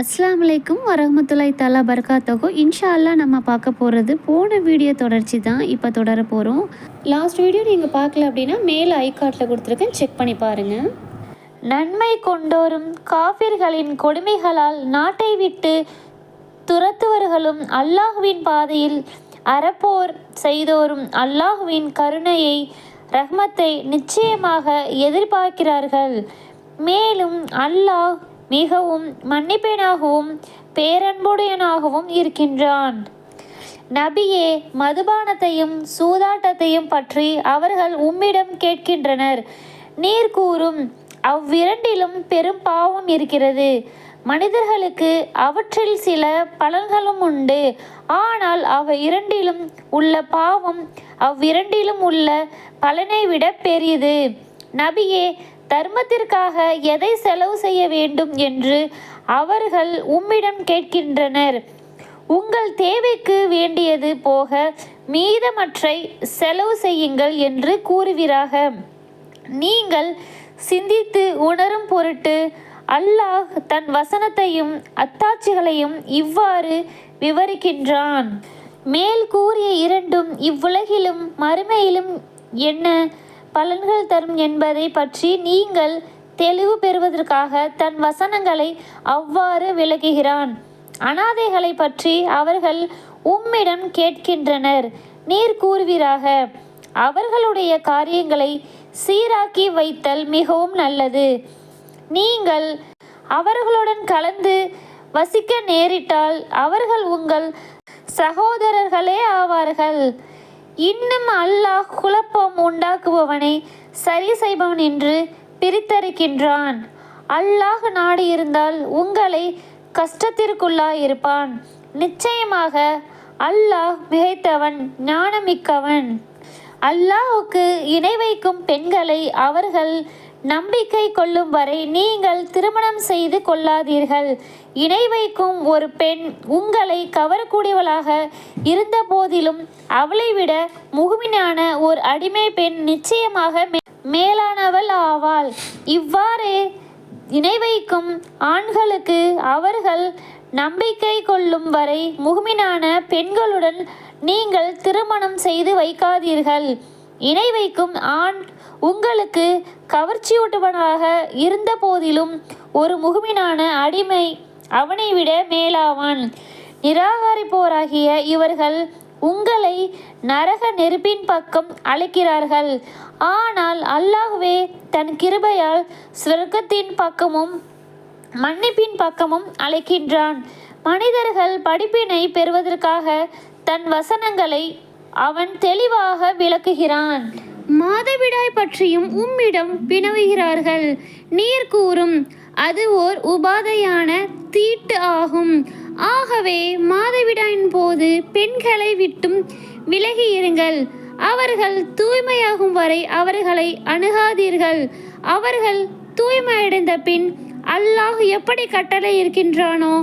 அஸ்லாமலைக்கும் அலைக்கும் வரஹ்மத்துல்லாஹி தாலா பர்காத்தகோ இன்ஷா அல்லாஹ் நம்ம பார்க்க போகிறது போன வீடியோ தொடர்ச்சி தான் இப்போ தொடர போகிறோம் லாஸ்ட் வீடியோ நீங்கள் பார்க்கல அப்படின்னா மேல் ஐகார்ட்டில் கொடுத்துருக்கேன். செக் பண்ணி பாருங்கள் நன்மை கொண்டோரும் காபிர்களின் கொடுமைகளால் நாட்டை விட்டு துரத்துவர்களும் அல்லாஹுவின் பாதையில் அறப்போர் செய்தோரும் அல்லாஹுவின் கருணையை ரஹ்மத்தை நிச்சயமாக எதிர்பார்க்கிறார்கள். மேலும் அல்லாஹ் மிகவும் மன்னிப்பேனாகவும் பேரன்புடையனாகவும் இருக்கின்றான். நபியே மதுபானத்தையும் சூதாட்டத்தையும் பற்றி அவர்கள் உம்மிடம் கேட்கின்றனர். நீர் கூறும் அவ்விரண்டிலும் பெரும் பாவம் இருக்கிறது. மனிதர்களுக்கு அவற்றில் சில பலன்களும் உண்டு. ஆனால் அவை இரண்டிலும் உள்ள பாவம் அவ்விரண்டிலும் உள்ள பலனை விட பெரியது. நபியே தர்மத்திற்காக எதை செலவு செய்ய வேண்டும் என்று அவர்கள் உம்மிடம் கேட்கின்றனர். உங்கள் தேவைக்கு வேண்டியது போக மீதமற்றை செலவு செய்யுங்கள் என்று கூறுவீராக. நீங்கள் சிந்தித்து உணரும் பொருட்டு அல்லாஹ் தன் வசனத்தையும் அத்தாட்சிகளையும் இவ்வாறு விவரிக்கின்றான். மேல் கூறிய இரண்டும் இவ்வுலகிலும் மறுமையிலும் என்ன? பலன்கள் தரும் என்பதை பற்றி நீங்கள் தெளிவு பெறுவதற்காக தன் வசனங்களை அவ்வாறு விளக்குகிறான். அனாதைகளை பற்றி அவர்கள் உம்மிடம் கேட்கின்றனர். நீர் கூறுவீராக அவர்களுடைய காரியங்களை சீராக்கி வைத்தல் மிகவும் நல்லது. நீங்கள் அவர்களுடன் கலந்து வசிக்க நேரிட்டால் அவர்கள் உங்கள் சகோதரர்களே ஆவார்கள். இன்னும் அல்லாஹ் குழப்பம் உண்டாக்குபவனை சரி செய்பவன் என்று பிரித்தறிக்கின்றான். அல்லாஹ் நாடி இருந்தால் உங்களை கஷ்டத்திற்குள்ளாயிருப்பான். நிச்சயமாக அல்லாஹ் மிகைத்தவன் ஞானமிக்கவன். அல்லாஹுக்கு இணை வைக்கும் பெண்களை அவர்கள் நம்பிக்கை கொள்ளும் வரை நீங்கள் திருமணம் செய்து கொள்ளாதீர்கள். இணை வைக்கும் ஒரு பெண் உங்களை கவரக்கூடியவளாக இருந்த போதிலும் அவளை விட முகுமினான ஒரு அடிமை பெண் நிச்சயமாக மே- மேலானவள் ஆவாள். இவ்வாறே இணை வைக்கும் ஆண்களுக்கு அவர்கள் நம்பிக்கை கொள்ளும் வரை முகுமினான பெண்களுடன் நீங்கள் திருமணம் செய்து வைக்காதீர்கள். இணை வைக்கும் ஆண் உங்களுக்கு கவர்ச்சியூட்டுவனாக இருந்த போதிலும் ஒரு முகுமினான அடிமை அவனை விட மேலாவான். நிராகரிப்போராகிய இவர்கள் உங்களை நரக நெருப்பின் பக்கம் அழைக்கிறார்கள். ஆனால் அல்லாஹ்வே தன் கிருபையால் சொர்க்கத்தின் பக்கமும் மன்னிப்பின் பக்கமும் அழைக்கின்றான். மனிதர்கள் படிப்பினை பெறுவதற்காக தன் வசனங்களை அவன் தெளிவாக விளக்குகிறான். மாதவிடாய் பற்றியும் உம்மிடம் வினவுகிறார்கள் நீர் கூறும் அது ஓர் உபாதையான தீட்டு ஆகும். ஆகவே மாதவிடாயின் போது பெண்களை விட்டும் விலகி இருங்கள் அவர்கள் தூய்மையாகும் வரை அவர்களை அணுகாதீர்கள். அவர்கள் தூய்மையடைந்த பின் அல்லாஹ் எப்படி கட்டளை இருக்கின்றானோ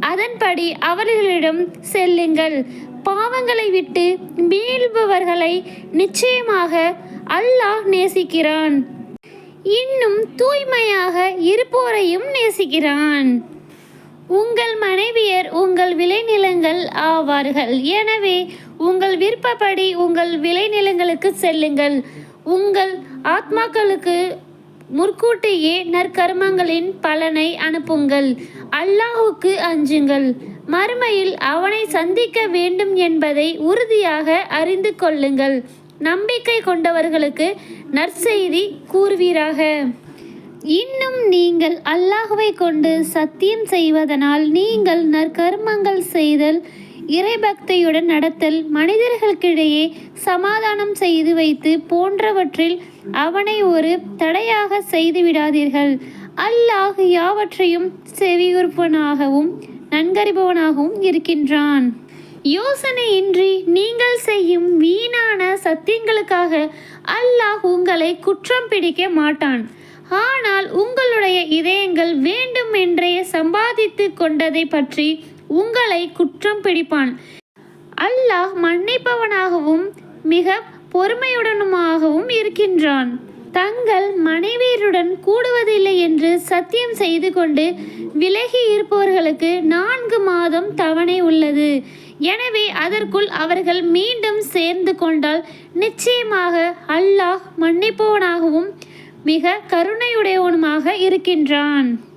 அதன்படி அவர்களிடம் செல்லுங்கள். பாவங்களை விட்டு மீள்பவர்களை நிச்சயமாக அல்லாஹ் நேசிக்கிறான். இன்னும் தூய்மையாக இருப்போரையும் நேசிக்கிறான். உங்கள் மனைவியர் உங்கள் விளைநிலங்கள் ஆவார்கள். எனவே உங்கள் விருப்பப்படி உங்கள் விளைநிலங்களுக்கு செல்லுங்கள். உங்கள் ஆத்மாக்களுக்கு முற்கூட்டியே நற்கர்மங்களின் பலனை அனுப்புங்கள். அல்லாஹுக்கு அஞ்சுங்கள். மறுமையில் அவனை சந்திக்க வேண்டும் என்பதை உறுதியாக அறிந்து கொள்ளுங்கள். நம்பிக்கை கொண்டவர்களுக்கு நற்செய்தி கூறுவீராக. இன்னும் நீங்கள் அல்லாஹுவை கொண்டு சத்தியம் செய்வதனால் நீங்கள் நற்கர்மங்கள் செய்தல் இறைபக்தியுடன் நடத்தல் மனிதர்களுக்கிடையே சமாதானம் செய்து வைத்து போன்றவற்றில் அவனை ஒரு தடையாக செய்துவிடாதீர்கள் அல்லாஹ் யாவற்றையும் செவியுறுப்பவனாகவும் நன்கறிபவனாகவும் இருக்கின்றான். யோசனையின்றி நீங்கள் செய்யும் வீணான சத்தியங்களுக்காக அல்லாஹ் உங்களை குற்றம் பிடிக்க மாட்டான். ஆனால் உங்களுடைய இதயங்கள் வேண்டுமென்றே சம்பாதித்து கொண்டதை பற்றி உங்களை குற்றம் பிடிப்பான். அல்லாஹ் மன்னிப்பவனாகவும் மிக பொறுமையுடனுமாகவும் இருக்கின்றான். தங்கள் மனைவியருடன் கூடுவதில்லை என்று சத்தியம் செய்து கொண்டு விலகி இருப்பவர்களுக்கு நான்கு மாதம் தவணை உள்ளது. எனவே அதற்குள் அவர்கள் மீண்டும் சேர்ந்து கொண்டால் நிச்சயமாக அல்லாஹ் மன்னிப்பவனாகவும் மிக கருணையுடையவனுமாக இருக்கின்றான்.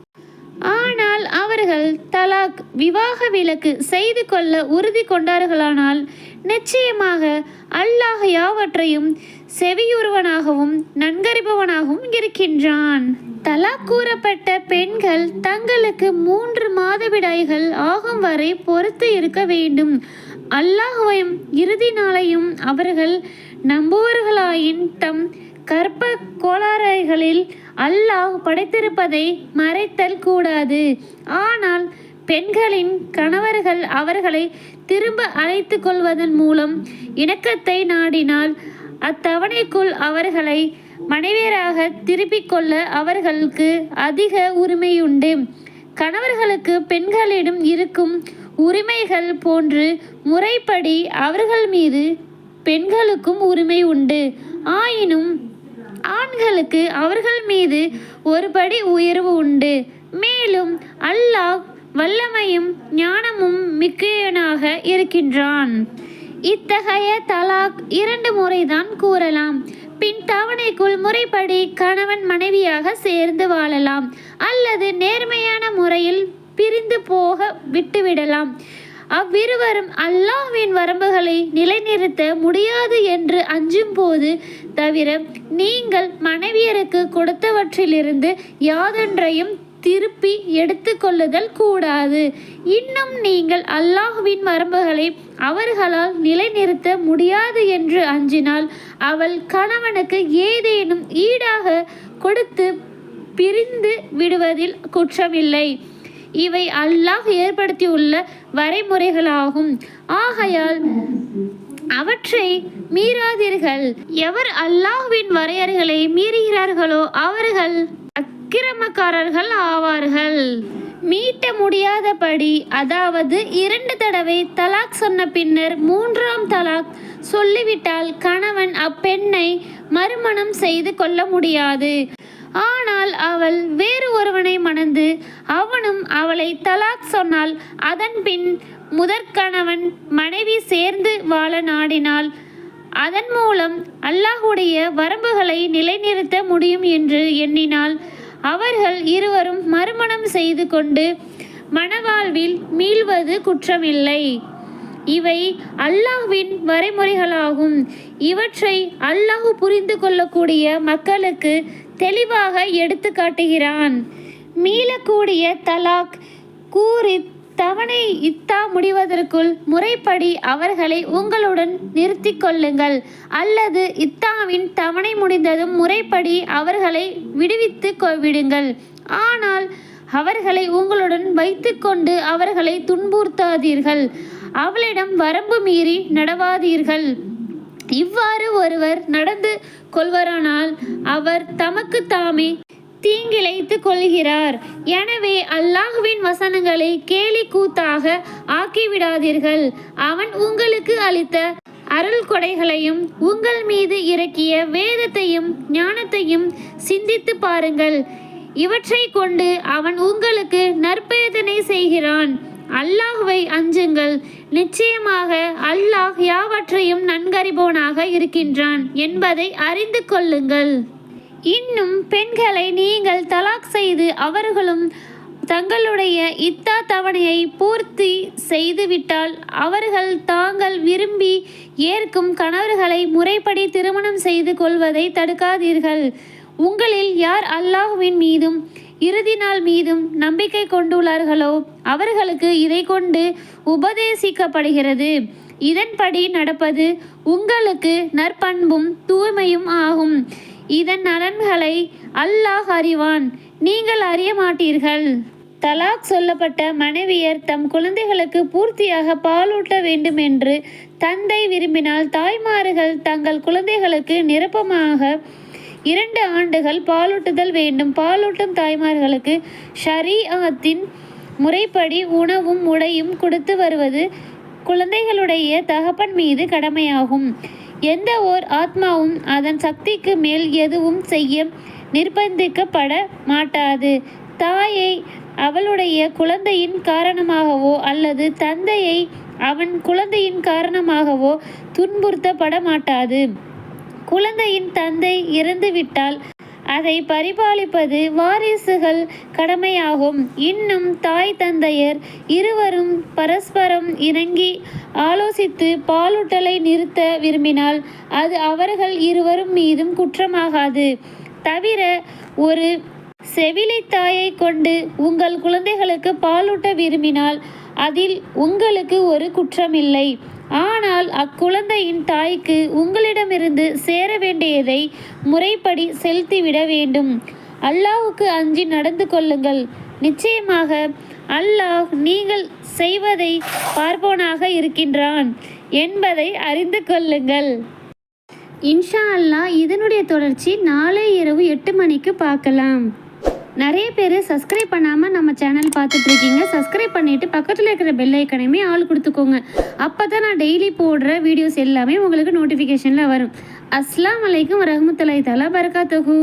அவர்கள் தலாக் விவாக விலக்கு செய்து கொள்ள உறுதி கொண்டார்களானால் நிச்சயமாக அல்லாஹ் யாவற்றையும் செவியுறுவனாகவும் நன்கறிபவனாகவும் இருக்கின்றான். தலாக் கூறப்பட்ட பெண்கள் தங்களுக்கு மூன்று மாதவிடாய்கள் ஆகும் வரை பொறுத்து இருக்க வேண்டும். அல்லாஹுவையும் இறுதி நாளையும் அவர்கள் நம்புவர்களாயின் தம் கற்ப கோளாறுகளில் அல்லாஹ் படைத்திருப்பதை மறைத்தல் கூடாது. ஆனால் பெண்களின் கணவர்கள் அவர்களை திரும்ப அழைத்து கொள்வதன் மூலம் இணக்கத்தை நாடினால் அத்தவணைக்குள் அவர்களை மனைவியராக திருப்பிக் கொள்ள அவர்களுக்கு அதிக உரிமையுண்டு. கணவர்களுக்கு பெண்களிடம் இருக்கும் உரிமைகள் போன்று முறைப்படி அவர்கள் மீது பெண்களுக்கும் உரிமை உண்டு. ஆயினும் ஆண்களுக்கு அவர்கள் மீது ஒருபடி உயர்வு உண்டு. மேலும் அல்லாஹ் வல்லமையும் ஞானமும் மிக்கையனாக இருக்கின்றான். இத்தகைய தலாக் இரண்டு முறைதான் கூறலாம். பின் தவணைக்குள் முறைப்படி கணவன் மனைவியாக சேர்ந்து வாழலாம். அல்லது நேர்மையான முறையில் பிரிந்து போக விட்டுவிடலாம். அவ்விருவரும் அல்லாஹ்வின் வரம்புகளை நிலைநிறுத்த முடியாது என்று அஞ்சும் போது தவிர நீங்கள் மனைவியருக்கு கொடுத்தவற்றிலிருந்து யாதொன்றையும் திருப்பி எடுத்துக்கொள்ளுதல் கூடாது. இன்னும் நீங்கள் அல்லாஹுவின் வரம்புகளை அவர்களால் நிலைநிறுத்த முடியாது என்று அஞ்சினால் அவள் கணவனுக்கு ஏதேனும் ஈடாக கொடுத்து பிரிந்து விடுவதில் குற்றமில்லை. இவை அல்லாஹ் ஏற்படுத்தியுள்ள வரைமுறைகளாகும். ஆகையால் அவற்றை மீறாதீர்கள். எவர் அல்லாஹ்வின் வரையறைகளை மீறுகிறார்களோ அவர்கள் அக்கிரமக்காரர்கள் ஆவார்கள். மீட்ட முடியாதபடி அதாவது இரண்டு தடவை தலாக் சொன்ன பின்னர் மூன்றாம் தலாக் சொல்லிவிட்டால் கணவன் அப்பெண்ணை மறுமணம் செய்து கொள்ள முடியாது. ஆனால் அவள் வேறு ஒருவனை மணந்து அவனும் அவளை தலாக் சொன்னால் அதன் பின் முதற்கணவன் மனைவி சேர்ந்து வாழ நாடினால் அதன் மூலம் அல்லாஹுடைய வரம்புகளை நிலைநிறுத்த முடியும் என்று எண்ணினால் அவர்கள் இருவரும் மறுமணம் செய்து கொண்டு மணவாழ்வில் மீள்வது குற்றமில்லை. இவை அல்லாஹ்வின் வரைமுறைகளாகும். இவற்றை அல்லாஹ் புரிந்து கொள்ளக்கூடிய மக்களுக்கு தெளிவாக எடுத்து காட்டுகிறான். மீளக்கூடிய தலாக் கூறி தவணை இத்தா முடிவதற்குள் முறைப்படி அவர்களை உங்களுடன் நிறுத்தி கொள்ளுங்கள். அல்லது இத்தாவின் தவணை முடிந்ததும் முறைப்படி அவர்களை விடுவித்து விடுங்கள். ஆனால் அவர்களை உங்களுடன் வைத்துக்கொண்டு அவர்களை துன்புறுத்தாதீர்கள். அவளிடம் வரம்பு மீறி நடவாதீர்கள். இவ்வாறு ஒருவர் நடந்து கொள்வரானால் அவர் தமக்கு தாமே தீங்கிழைத்து கொள்கிறார். எனவே அல்லாஹுவின் வசனங்களை கேலி கூத்தாக ஆக்கிவிடாதீர்கள். அவன் உங்களுக்கு அளித்த அருள் கொடைகளையும் உங்கள் மீது இறக்கிய வேதத்தையும் ஞானத்தையும் சிந்தித்து பாருங்கள். இவற்றை கொண்டு அவன் உங்களுக்கு நற்பேதனை செய்கிறான். அல்லாஹ்வை அஞ்சுங்கள். நிச்சயமாக அல்லாஹ் யாவற்றையும் நன்கறிபவனாக இருக்கின்றான் என்பதை அறிந்து கொள்ளுங்கள். இன்னும் பெண்களை நீங்கள் தலாக் செய்து அவர்களும் தங்களுடைய இத்தா தவணையை பூர்த்தி செய்துவிட்டால் அவர்கள் தாங்கள் விரும்பி ஏற்கும் கணவர்களை முறைப்படி திருமணம் செய்து கொள்வதை தடுக்காதீர்கள். உங்களில் யார் அல்லாஹுவின் மீதும் இறுதி நாள் மீதும் நம்பிக்கை கொண்டுள்ளார்களோ அவர்களுக்கு இதை கொண்டு உபதேசிக்கப்படுகிறது. இதன்படி நடப்பது உங்களுக்கு நற்பண்பும் தூய்மையும் ஆகும். இதன் நலன்களை அல்லாஹ் அறிவான். நீங்கள் அறிய மாட்டீர்கள். தலாக் சொல்லப்பட்ட மனைவியர் தம் குழந்தைகளுக்கு பூர்த்தியாக பாலூட்ட வேண்டும் என்று தந்தை விரும்பினால் தாய்மார்கள் தங்கள் குழந்தைகளுக்கு நிரப்பமாக இரண்டு ஆண்டுகள் பாலூட்டுதல் வேண்டும். பாலூட்டும் தாய்மார்களுக்கு ஷரீஅத்தின் முறைப்படி உணவும் உடையும் கொடுத்து வருவது குழந்தைகளுடைய தகப்பன் மீது கடமையாகும். எந்த ஓர் ஆத்மாவும் அதன் சக்திக்கு மேல் எதுவும் செய்ய நிர்பந்திக்கப்பட மாட்டாது. தாயை அவளுடைய குழந்தையின் காரணமாகவோ அல்லது தந்தையை அவன் குழந்தையின் காரணமாகவோ துன்புறுத்தப்பட மாட்டாது. குழந்தையின் தந்தை இறந்துவிட்டால் அதை பரிபாலிப்பது வாரிசுகள் கடமையாகும். இன்னும் தாய் தந்தையர் இருவரும் பரஸ்பரம் இறங்கி ஆலோசித்து பாலூட்டலை நிறுத்த விரும்பினால் அது அவர்கள் இருவரும் மீதும் குற்றமாகாது. தவிர ஒரு செவிலித்தாயை கொண்டு உங்கள் குழந்தைகளுக்கு பாலூட்ட விரும்பினால் அதில் உங்களுக்கு ஒரு குற்றமில்லை. ஆனால் அக்குழந்தையின் தாய்க்கு உங்களிடமிருந்து சேர வேண்டியதை முறைப்படி செலுத்திவிட வேண்டும். அல்லாஹுக்கு அஞ்சி நடந்து கொள்ளுங்கள். நிச்சயமாக அல்லாஹ் நீங்கள் செய்வதை பார்ப்போனாக இருக்கின்றான் என்பதை அறிந்து கொள்ளுங்கள். இன்ஷா அல்லாஹ் இதனுடைய தொடர்ச்சி நாளை இரவு எட்டு மணிக்கு பார்க்கலாம். நிறைய பேர் சப்ஸ்கிரைப் பண்ணாமல் நம்ம சேனல் பார்த்துட்டு இருக்கீங்க சப்ஸ்கிரைப் பண்ணிவிட்டு பக்கத்தில் இருக்கிற பெல் ஐக்கனையுமே ஆள் கொடுத்துக்கோங்க. அப்போ தான் நான் டெய்லி போடுற வீடியோஸ் எல்லாமே உங்களுக்கு நோட்டிஃபிகேஷனில் வரும். அஸ்லாம் அலைக்கும் வரஹ்மத்துல்லாஹி தலா பரகாத்துஹு